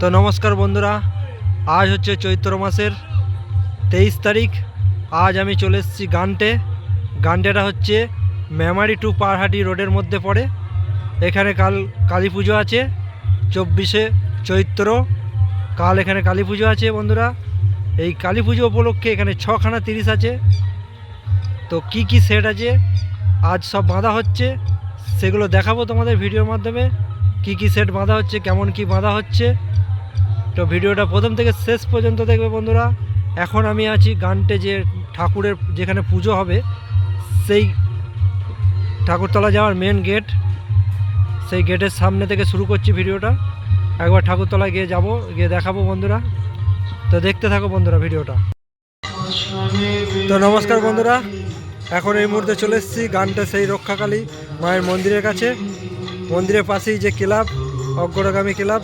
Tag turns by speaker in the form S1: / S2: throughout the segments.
S1: তো নমস্কার বন্ধুরা, আজ হচ্ছে চৈত্র মাসের তেইশ তারিখ। আজ আমি চলে এসেছি গান্টে। গান্টেটা হচ্ছে মেমারি টু পারহাটি রোডের মধ্যে পড়ে। এখানে কাল কালী পুজো আছে, চব্বিশে চৈত্র। কাল এখানে কালী পুজো আছে বন্ধুরা। এই কালী পুজো উপলক্ষে এখানে ছখানা তিরিশ আছে। তো কি কি সেট আছে, আজ সব বাঁধা হচ্ছে। সেগুলো দেখাবো তোমাদের ভিডিওর মাধ্যমে। কি কি সেট বাঁধা হচ্ছে, কেমন কি বাঁধা হচ্ছে তো ভিডিওটা প্রথম থেকে শেষ পর্যন্ত দেখবে বন্ধুরা। এখন আমি আছি গানটে যে ঠাকুরের যেখানে পুজো হবে, সেই ঠাকুরতলা যাওয়ার মেন গেট সেই গেটের সামনে থেকে শুরু করছি ভিডিওটা। একবার ঠাকুরতলায় গিয়ে যাব, গিয়ে দেখাবো বন্ধুরা। তো দেখতে থাকো বন্ধুরা ভিডিওটা। তো নমস্কার বন্ধুরা, এখন এই মুহূর্তে চলে এসেছি গানটা সেই রক্ষাকালী মায়ের মন্দিরের কাছে। মন্দিরের পাশেই যে ক্লাব, অগ্রগামী ক্লাব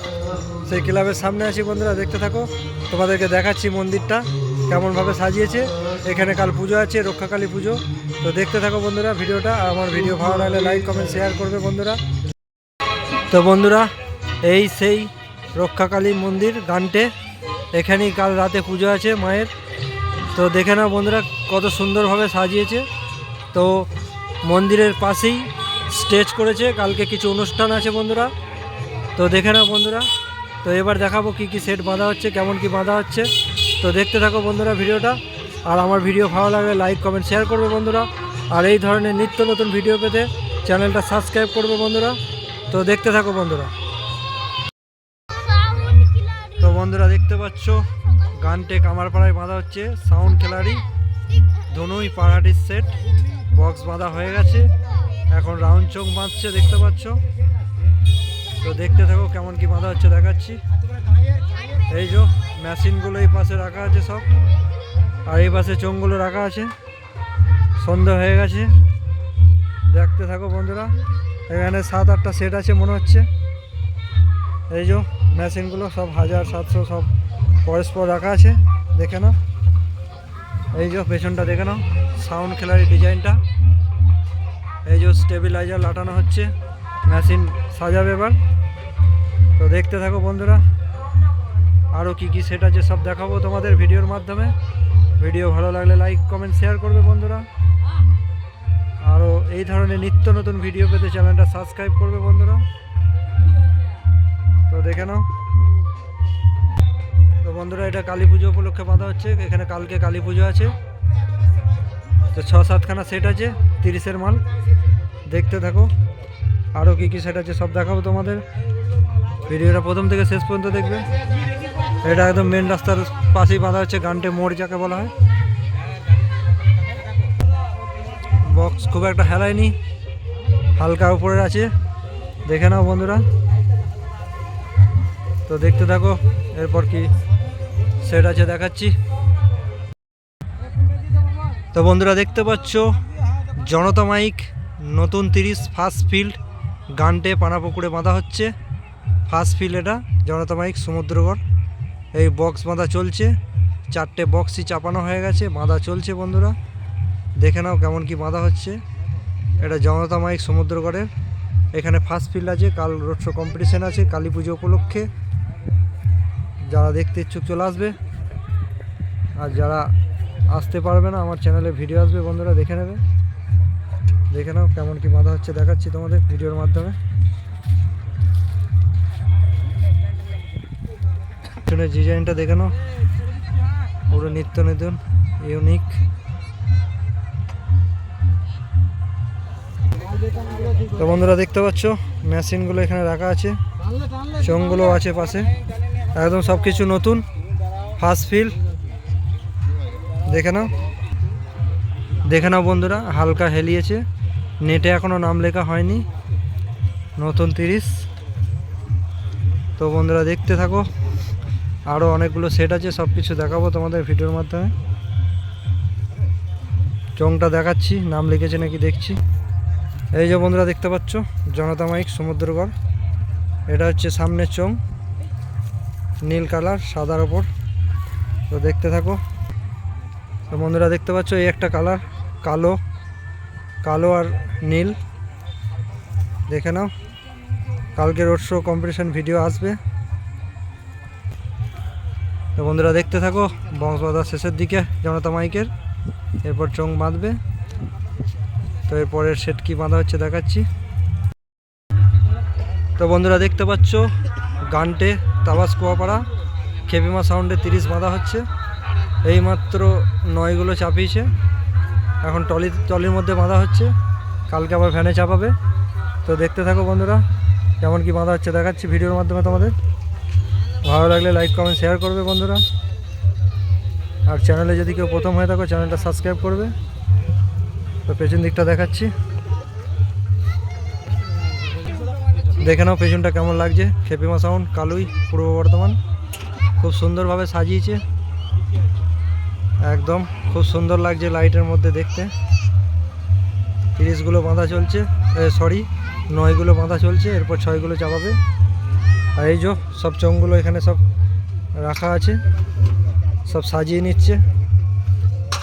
S1: সেই ক্লাবের সামনে আছি বন্ধুরা, দেখতে থাকো। তোমাদেরকে দেখাচ্ছি মন্দিরটা, কেমনভাবে সাজিয়েছে। এখানে কাল পুজো আছে, রক্ষাকালী পুজো। তো দেখতে থাকো বন্ধুরা ভিডিওটা আমার ভিডিও ভালো লাগলে লাইক কমেন্ট শেয়ার করবে বন্ধুরা। তো বন্ধুরা, এই সেই রক্ষাকালী মন্দির গানটে। এখানেই কাল রাতে পুজো আছে মায়ের। তো দেখে নাও বন্ধুরা কত সুন্দরভাবে সাজিয়েছে। তো মন্দিরের পাশেই স্টেজ করেছে, কালকে কিছু অনুষ্ঠান আছে বন্ধুরা। তো দেখে নাও বন্ধুরা। তো এবার দেখাবো কি কি সেট বাঁধা হচ্ছে, কেমন কি বাঁধা হচ্ছে। তো দেখতে থাকো বন্ধুরা ভিডিওটা। আর আমার ভিডিও ভালো লাগলে লাইক কমেন্ট শেয়ার করবে বন্ধুরা। আর এই ধরনের নিত্য নতুন ভিডিও পেতে চ্যানেলটা সাবস্ক্রাইব করবে বন্ধুরা। তো দেখতে থাকো বন্ধুরা। তো বন্ধুরা দেখতে পাচ্ছ, গানটে কামারপাড়ায় বাঁধা হচ্ছে সাউন্ড খেলারি ধনুই পাড়াটির সেট বক্স বাঁধা হয়ে গেছে। এখন রাউন্ড চোখ বাঁধছে, দেখতে পাচ্ছ। তো দেখতে থাকো কেমন কি বাঁধা হচ্ছে, দেখাচ্ছি। এই যে মেশিনগুলো এই পাশে রাখা আছে সব। আর এই পাশে চোঙগুলো রাখা আছে। সন্ধ্যা হয়ে গেছে। দেখতে থাকো বন্ধুরা, এখানে সাত আটটা সেট আছে মনে হচ্ছে। এই যে মেশিনগুলো সব হাজার সাতশো সব পরস্পর রাখা আছে, দেখে নাও। এই যে পেছনটা দেখে নাও সাউন্ড খেলার ডিজাইনটা এই যে স্টেবিলাইজার লাটানো হচ্ছে মেশিন সাজাবে এবার। তো দেখতে থাকো বন্ধুরা আরও কি কি সেট আছে সব দেখাবো তোমাদের ভিডিওর মাধ্যমে। ভিডিও ভালো লাগলে লাইক কমেন্ট শেয়ার করবে বন্ধুরা। আরও এই ধরনের নিত্য নতুন ভিডিও পেতে চ্যানেলটা সাবস্ক্রাইব করবে বন্ধুরা। তো দেখে নাও। তো বন্ধুরা, এটা কালী পুজো উপলক্ষে বাঁধা হচ্ছে। এখানে কালকে কালী পুজো আছে। তো ছ সাতখানা সেট আছে, তিরিশের মাল। দেখতে থাকো। আরও কী কী সেট আছে সব দেখাবো তোমাদের। ভিডিওটা প্রথম থেকে শেষ পর্যন্ত দেখবে। এটা একদম মেন রাস্তার পাশেই বাঁধা হচ্ছে, গানটে মোড় যাকে বলা হয়। বক্স খুব একটা হেলায়নি, হালকা উপরে আছে। দেখে নাও বন্ধুরা। তো দেখতে থাকো, এরপর কি সেট আছে দেখাচ্ছি। তো বন্ধুরা দেখতে পাচ্ছ, জনতা মাইক, নতুন তিরিশ ফার্স্ট ফিল্ড গানটে পানাপুকুরে বাঁধা হচ্ছে। ফার্স্ট ফিল্ড এটা, জনতা মাইক, সমুদ্রগড়। এই বক্স বাঁধা চলছে, চারটে বক্সই চাপানো হয়ে গেছে, বাঁধা চলছে বন্ধুরা। দেখে নাও কেমন কি বাঁধা হচ্ছে। এটা জনতা মাইক, সমুদ্রগড়ের। এখানে ফার্স্ট ফিল্ড আছে, কাল রোড শো কম্পিটিশান আছে, কালী পুজো উপলক্ষে। যারা দেখতে ইচ্ছুক চলে আসবে। আর যারা আসতে পারবে না, আমার চ্যানেলে ভিডিও আসবে বন্ধুরা, দেখে নেবে। দেখে নাও কেমন কি বাঁধা হচ্ছে, দেখাচ্ছি তোমাদের ভিডিওর মাধ্যমে। পিছনের ডিজাইনটা দেখে নাও। পুরো নিত্য নতুন ইউনিক তো বন্ধুরা দেখতে পাচ্ছ, মেশিনগুলো এখানে রাখা আছে। চোঙগুলো আছে পাশে। একদম সব কিছু নতুন ফার্স্ট ফিল দেখে নাও। দেখে নাও বন্ধুরা, হালকা হেলিয়েছে। নেটে এখনও নাম লেখা হয়নি। নতুন তিরিশ। তো বন্ধুরা দেখতে থাকো। আরও অনেকগুলো সেট আছে সব কিছু দেখাবো তোমাদের ভিডিওর মাধ্যমে। চংটা দেখাচ্ছি, নাম লিখেছে নাকি দেখছি। এই যে বন্ধুরা দেখতে পাচ্ছ, জনতা মাইক সমুদ্রগড় এটা হচ্ছে সামনের চং নীল কালার, সাদার ওপর। তো দেখতে থাকো। তো বন্ধুরা দেখতে পাচ্ছ, এই একটা কালার, কালো কালো আর নীল। দেখে নাও কালকে রোড শো কম্পিটিশান ভিডিও আসবে। তো বন্ধুরা দেখতে থাকো বংশবাদার শেষের দিকে, জনতা মাইকের। এরপর চোং বাঁধবে। তো এরপরের সেট কি বাঁধা হচ্ছে দেখাচ্ছি। তো বন্ধুরা দেখতে পাচ্ছ, গানটে, তাবাস কুয়াপাড়া খেপিমা সাউন্ডে তিরিশ বাঁধা হচ্ছে। এইমাত্র নয়গুলো চাপিয়েছে। এখন টলি, টলির মধ্যে বাঁধা হচ্ছে। কালকে আবার ভ্যানে চাপাবে। তো দেখতে থাকো বন্ধুরা, কেমন কি বাঁধা হচ্ছে দেখাচ্ছি ভিডিওর মাধ্যমে তোমাদের। ভালো লাগলে লাইক কমেন্ট শেয়ার করবে বন্ধুরা। আর চ্যানেলে যদি কেউ প্রথম হয়ে থাকো চ্যানেলটা সাবস্ক্রাইব করবে। তো পেছন দিকটা দেখাচ্ছি। দেখে নাও পেছনটা কেমন লাগছে। খেপিমা সাউন্ড কালুই, পূর্ব বর্ধমান। খুব সুন্দরভাবে সাজিয়েছে। একদম খুব সুন্দর লাগছে লাইটের মধ্যে দেখতে। তিরিশগুলো বাঁধা চলছে সরি নয়গুলো বাঁধা চলছে, এরপর ছয়গুলো চাপাবে। আর এই যে সব চোঙগুলো এখানে সব রাখা আছে, সব সাজিয়ে নিচ্ছে।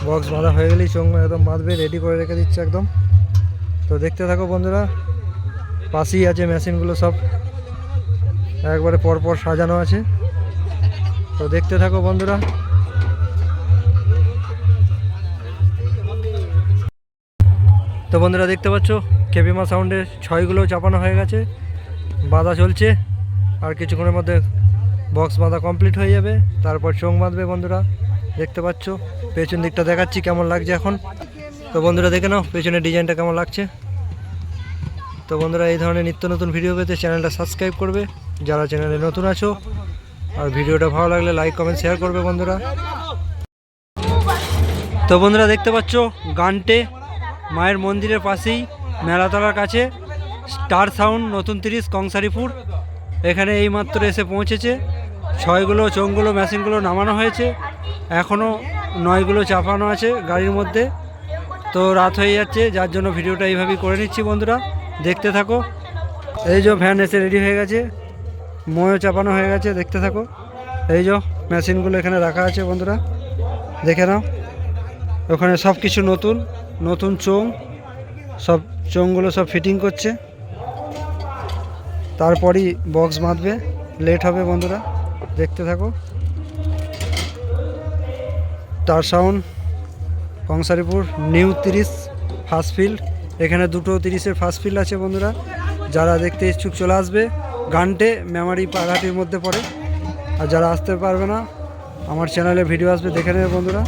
S1: বক্স বাঁধা হয়ে গেলেই চোঙ একদম বাঁধবে রেডি করে রেখে দিচ্ছে একদম। তো দেখতে থাকো বন্ধুরা, পাশেই আছে মেশিনগুলো সব। একবারে পরপর সাজানো আছে। তো দেখতে থাকো বন্ধুরা। তো বন্ধুরা দেখতে পাচ্ছ কেপিমা সাউন্ডের ছয়গুলো চাপানো হয়ে গেছে, বাধা চলছে। আর কিছুক্ষণের মধ্যে বক্স বাঁধা কমপ্লিট হয়ে যাবে। তারপর চোং বাঁধবে বন্ধুরা, দেখতে পাচ্ছ? পেছন দিকটা দেখাচ্ছি কেমন লাগছে এখন। তো বন্ধুরা, দেখে নাও, পেছনের ডিজাইনটা কেমন লাগছে। তো বন্ধুরা, এই ধরনের নিত্য নতুন ভিডিও পেতে চ্যানেলটা সাবস্ক্রাইব করবে। যারা চ্যানেলে নতুন আছো, আর ভিডিওটা ভালো লাগলে লাইক কমেন্ট শেয়ার করবে বন্ধুরা। তো বন্ধুরা, দেখতে পাচ্ছ? গানটে মায়ের মন্দিরের পাশেই মেলাতলার কাছে স্টার সাউন্ড নতুন তিরিশ, কংসারিপুর। এখানে এইমাত্র এসে পৌঁছেছে। ছয়গুলো চোঙগুলো মেশিনগুলো নামানো হয়েছে। এখনও নয়গুলো চাপানো আছে গাড়ির মধ্যে। তো রাত হয়ে যাচ্ছে, যার জন্য ভিডিওটা এইভাবেই করে নিচ্ছি বন্ধুরা। দেখতে থাকো। এই যে ভ্যান এসে রেডি হয়ে গেছে। ময়ও চাপানো হয়ে গেছে, দেখতে থাকো। এই যে মেশিনগুলো এখানে রাখা আছে বন্ধুরা। দেখে নাও। ওখানে সব কিছু নতুন নতুন চোং সব চোঙগুলো সব ফিটিং করছে। তারপরই বক্স বাঁধবে। লেট হবে বন্ধুরা, দেখতে থাকো। তার সাউন্ড কংসারিপুর নিউ তিরিশ ফার্স্ট ফিল্ড এখানে দুটো তিরিশের ফার্স্ট ফিল্ড আছে বন্ধুরা। যারা দেখতে ইচ্ছুক চলে আসবে, গানটে মেমারি পাঘাটির মধ্যে পড়ে। আর যারা আসতে পারবে না, আমার চ্যানেলে ভিডিও আসবে, দেখে নেবে বন্ধুরা।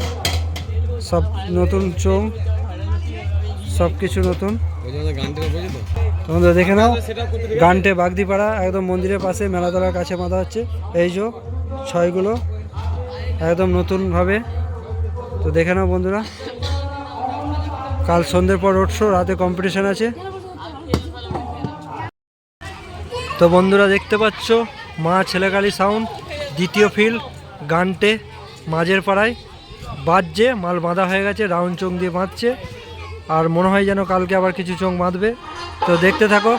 S1: সব নতুন চোং সব কিছু নতুন তোমাদের দেখে নাও, গানটে বাগদিপাড়া, একদম মন্দিরের পাশে, মেলাতলার কাছে বাঁধা হচ্ছে। এই যে ছয়গুলো, একদম নতুনভাবে। তো দেখে নাও বন্ধুরা, কাল সন্ধ্যের পর রোড শো রাতে কম্পিটিশান আছে। তো বন্ধুরা, দেখতে পাচ্ছ, মা ছেলেকালী সাউন্ড দ্বিতীয় ফিল্ড গানটে, মাঝের পাড়ায়। বাজছে, মাল বাঁধা হয়ে গেছে রাউন্ড চোং দিয়ে বাঁধছে। আর মনে হয় যেন কালকে আবার কিছু চোং বাঁধবে। তো দেখতে থাকো।